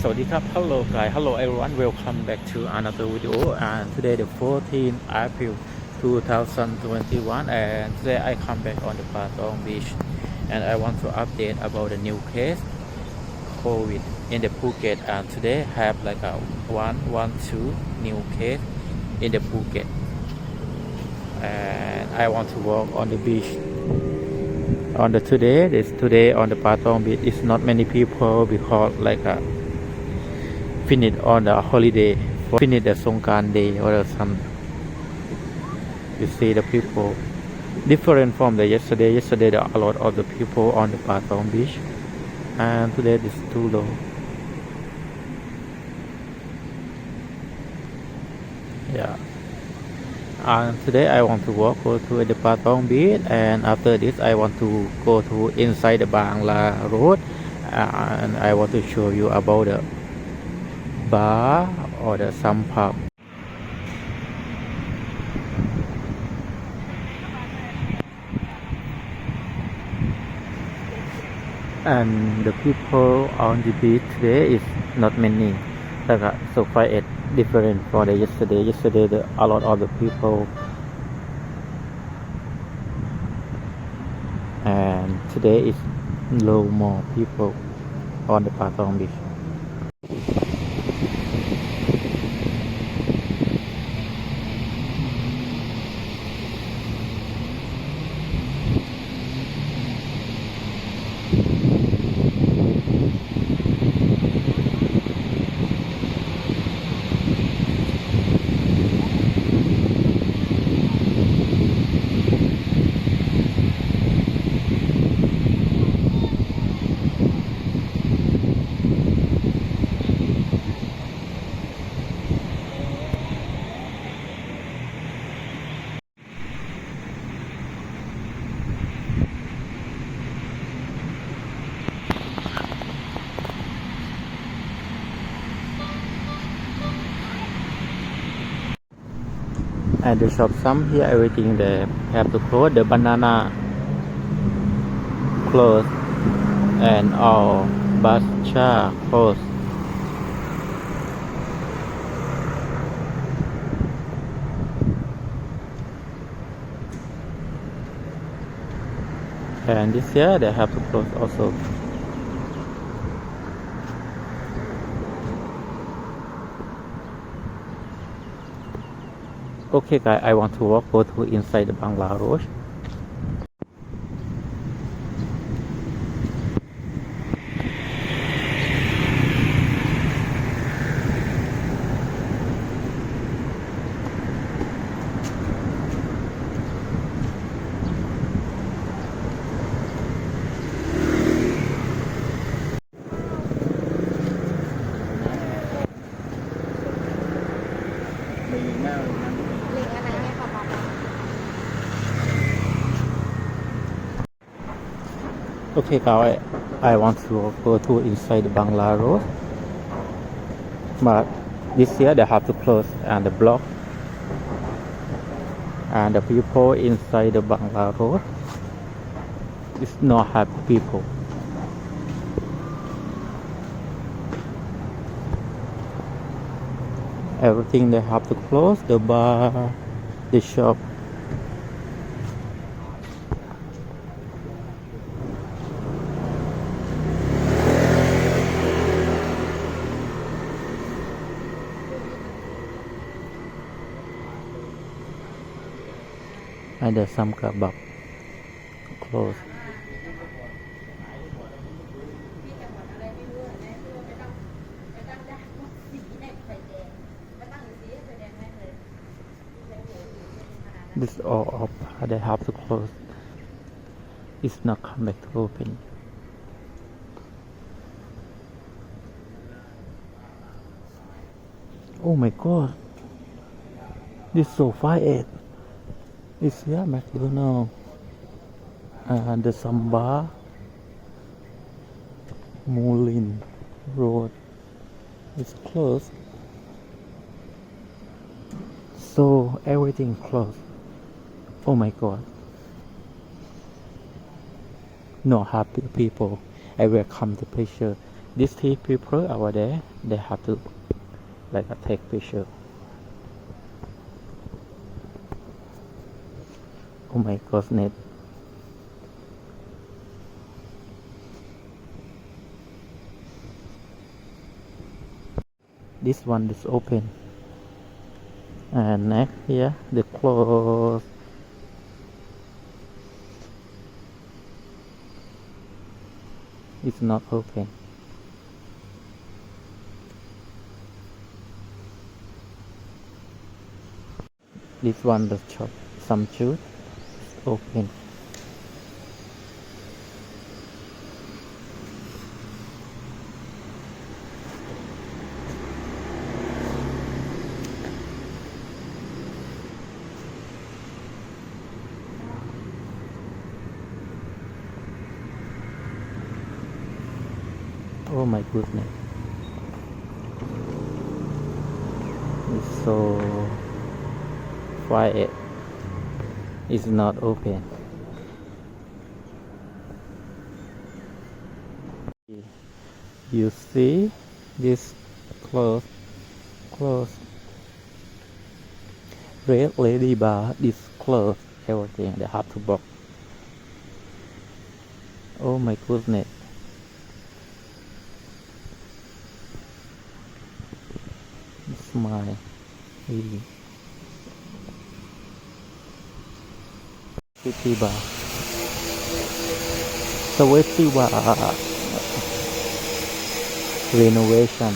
สวัสดีครับ Hello guys Hello everyone Welcome back to another video and today the 14th April 2021 and today I come back on the Patong Beach and I want to update about the new case COVID in the Phuket and today have like a one one two new case in the Phuket and I want to walk on the beach on the today this today on the Patong beach is not many people because like a finish on the holiday finish the Songkran day or some you see the people. Different from the yesterday. Yesterday there are a lot of the people on the Patong beach. And today is too low. Yeah. And today I want to walk go to the Patong beach. And after this I want to go to inside the Bangla road. And I want to show you about the bar or the some and the people on the beach today is not many. Like uh, so far it different from the yesterday. Yesterday the, a lot of the people. And today is low more people on the Patong beach and the shop. Some here everything they have to close. The banana close and all batcha close. And this year they have to close also okay guys i want to walk go to inside the bangla Okay, guys, I want to go to inside the Bangla Road, but this year they have to close and the block, and the people inside the Bangla Road is not happy people. Everything they have to close the bar, the shop, and there's some kebab close. This all up. They have to close. It's not come back to open. Oh my god. This sofa 8 is here McDonald and the Samba Moulin Road is closed. So everything closed. Oh my god. No happy people. I will come to picture these three people over there they have to like uh, take picture oh my goodness. This one is open. And uh, next here the close it's not open. This one the shop. Some shoes open. Oh my goodness. It's so quiet it's not open. You see this close close. Red lady bar is closed everything they have to box oh my goodness. Smile really Bar Sweetie renovation.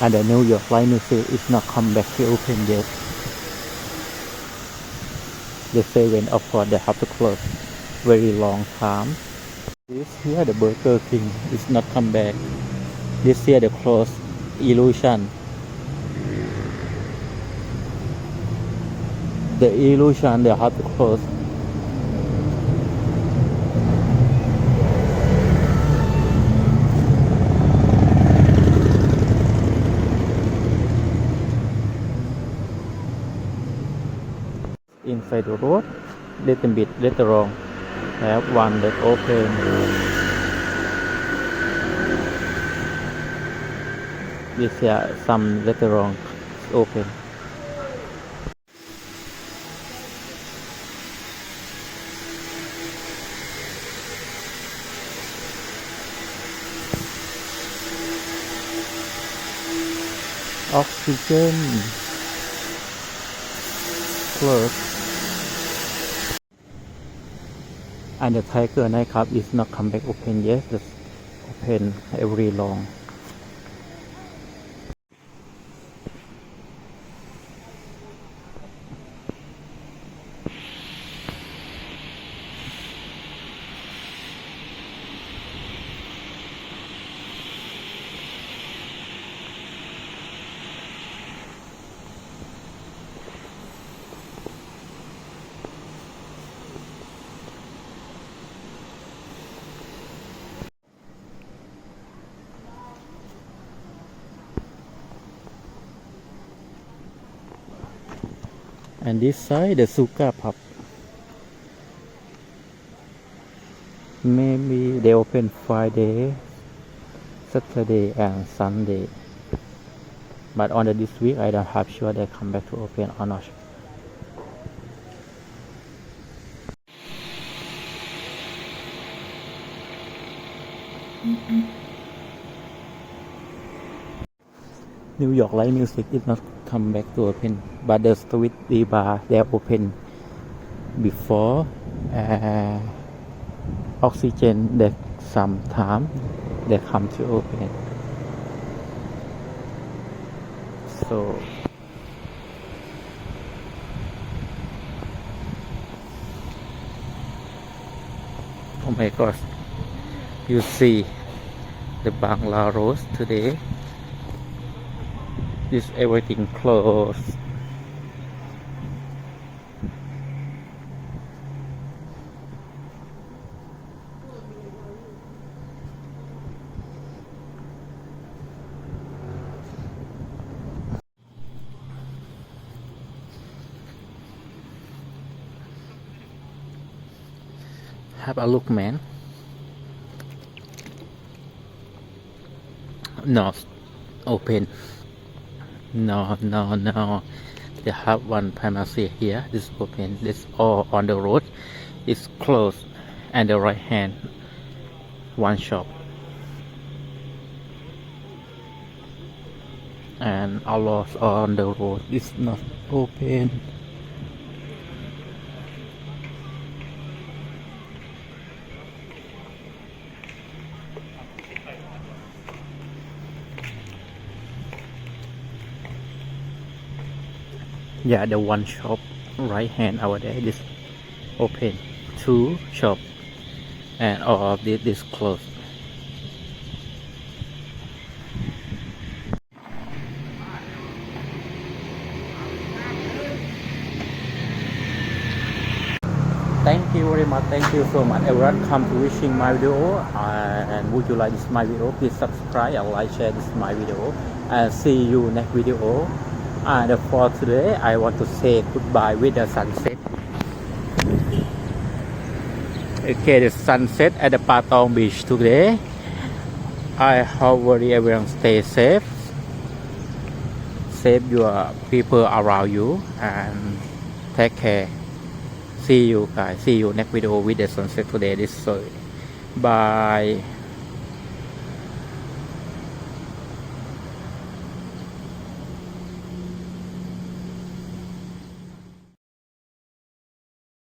And the New York Light Music is not come back to open yet. They say when of course they have to close very long time. This here the Burger King is not come back. This here the close illusion the illusion they have to close inside the road little bit later on I have one that open this here some later on open oxygen. Close and the tiger nightclub is not come back open. Yet just open every long and this side the suka pub. Maybe they open friday saturday and sunday. But on the this week i don't have sure they come back to open or not. New York Live Music is not come back to open, but the Sweet Tea Bar they are open before uh, Oxygen. They sometime they come to open. So oh my gosh, you see the Bangla Rose today is everything closed Have a look, man. Not open. No, no, no. They have one pharmacy here. This open. This all on the road. It's closed. And the right hand, one shop. And a lot on the road. It's not open. Yeah, the one shop right hand over there is open. Two shop and all of this is closed. Thank you very much. Thank you so much. Everyone come to wishing my video. Uh, and would you like this my video? Please subscribe and like share this my video. And see you next video. Ah, and for today, I want to say goodbye with the sunset. Okay, the sunset at the Patong Beach today. I hope everyone stay safe. Save your people around you and take care. See you guys. See you next video with the sunset today. This is so bye.